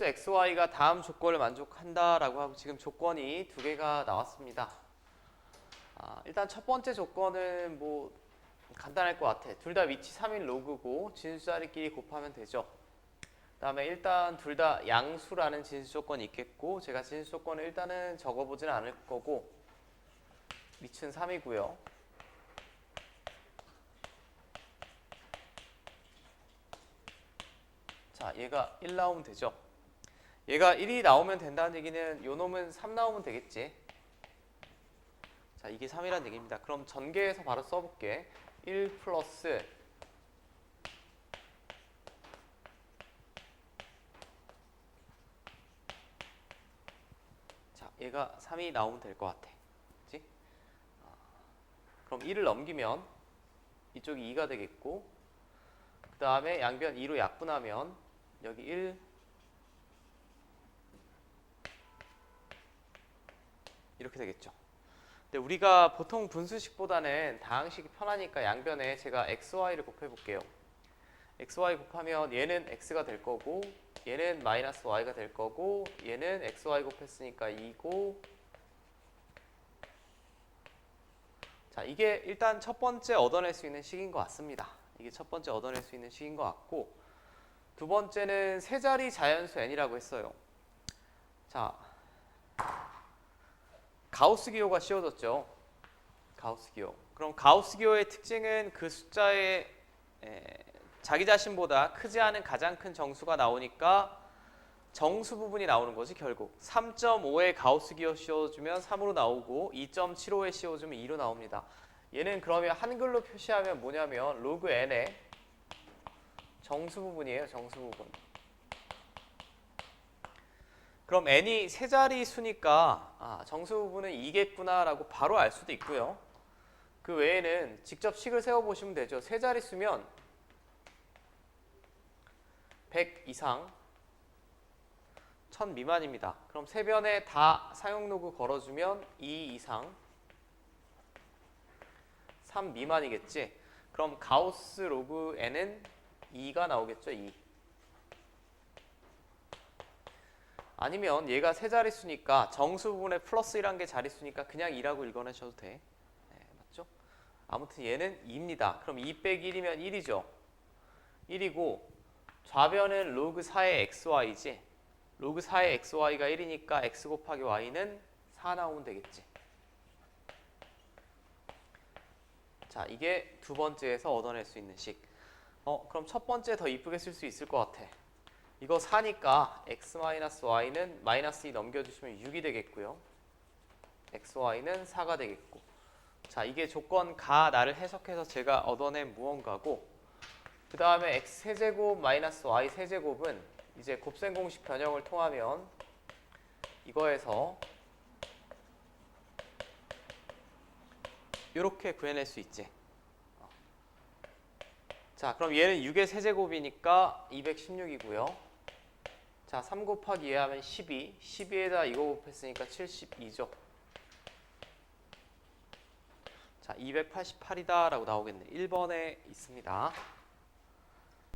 실수 xy가 다음 조건을 만족한다라고 하고 지금 조건이 두 개가 나왔습니다. 아, 일단 첫 번째 조건은 뭐 간단할 것 같아. 둘 다 위치 3인 로그고 진수 자리끼리 곱하면 되죠. 그 다음에 일단 둘 다 양수라는 진수 조건이 있겠고 제가 진수 조건을 일단은 적어보지는 않을 거고 위치는 3이고요. 자, 얘가 1 나오면 되죠. 얘가 1이 나오면 된다는 얘기는 요 놈은 3 나오면 되겠지. 자, 이게 3이라는 얘기입니다. 그럼 전개해서 바로 써볼게. 1 플러스 자, 얘가 3이 나오면 될 것 같아. 그치? 아, 그럼 1을 넘기면 이쪽이 2가 되겠고 그 다음에 양변 2로 약분하면 여기 1 이렇게 되겠죠. 근데 우리가 보통 분수식보다는 다항식이 편하니까 양변에 제가 xy를 곱해 볼게요. xy 곱하면 얘는 x가 될 거고 얘는 마이너스 y가 될 거고 얘는 xy 곱했으니까 2고 자 이게 일단 첫 번째 얻어낼 수 있는 식인 것 같습니다. 이게 첫 번째 얻어낼 수 있는 식인 것 같고 두 번째는 세 자리 자연수 n이라고 했어요. 자 가우스 기호가 씌워졌죠. 가우스 기호. 그럼 가우스 기호의 특징은 그 숫자의 에, 자기 자신보다 크지 않은 가장 큰 정수가 나오니까 정수 부분이 나오는 거지 결국 3.5에 가우스 기호 씌워주면 3으로 나오고 2.75에 씌워주면 2로 나옵니다. 얘는 그러면 한글로 표시하면 뭐냐면 로그 n의 정수 부분이에요. 정수 부분. 그럼 n이 세 자리 수니까 아, 정수 부분은 2겠구나라고 바로 알 수도 있고요. 그 외에는 직접 식을 세워 보시면 되죠. 세 자리 수면 100 이상 1000 미만입니다. 그럼 세 변에 다 사용 로그 걸어주면 2 이상 3 미만이겠지. 그럼 가우스 로그 n은 2가 나오겠죠. 2. 아니면 얘가 세 자릿수니까 정수 부분에 플러스 1한 게 자릿수니까 그냥 2라고 읽어내셔도 돼. 네, 맞죠? 아무튼 얘는 2입니다. 그럼 2 빼기 1이면 1이죠. 1이고 좌변은 로그 4의 xy지. 로그 4의 xy가 1이니까 x 곱하기 y는 4 나오면 되겠지. 자, 이게 두 번째에서 얻어낼 수 있는 식. 어, 그럼 첫 번째 더 이쁘게 쓸 수 있을 것 같아. 이거 4니까 x-y는 마이너스 2 넘겨주시면 6이 되겠고요. xy는 4가 되겠고. 자, 이게 조건 가 나를 해석해서 제가 얻어낸 무언가고 그 다음에 x 세제곱 마이너스 y 세제곱은 이제 곱셈 공식 변형을 통하면 이거에서 이렇게 구해낼 수 있지. 자, 그럼 얘는 6의 세제곱이니까 216이고요. 자, 3 곱하기 2 하면 12. 12에다 이거 곱했으니까 72죠. 자, 288이다 라고 나오겠네. 1번에 있습니다.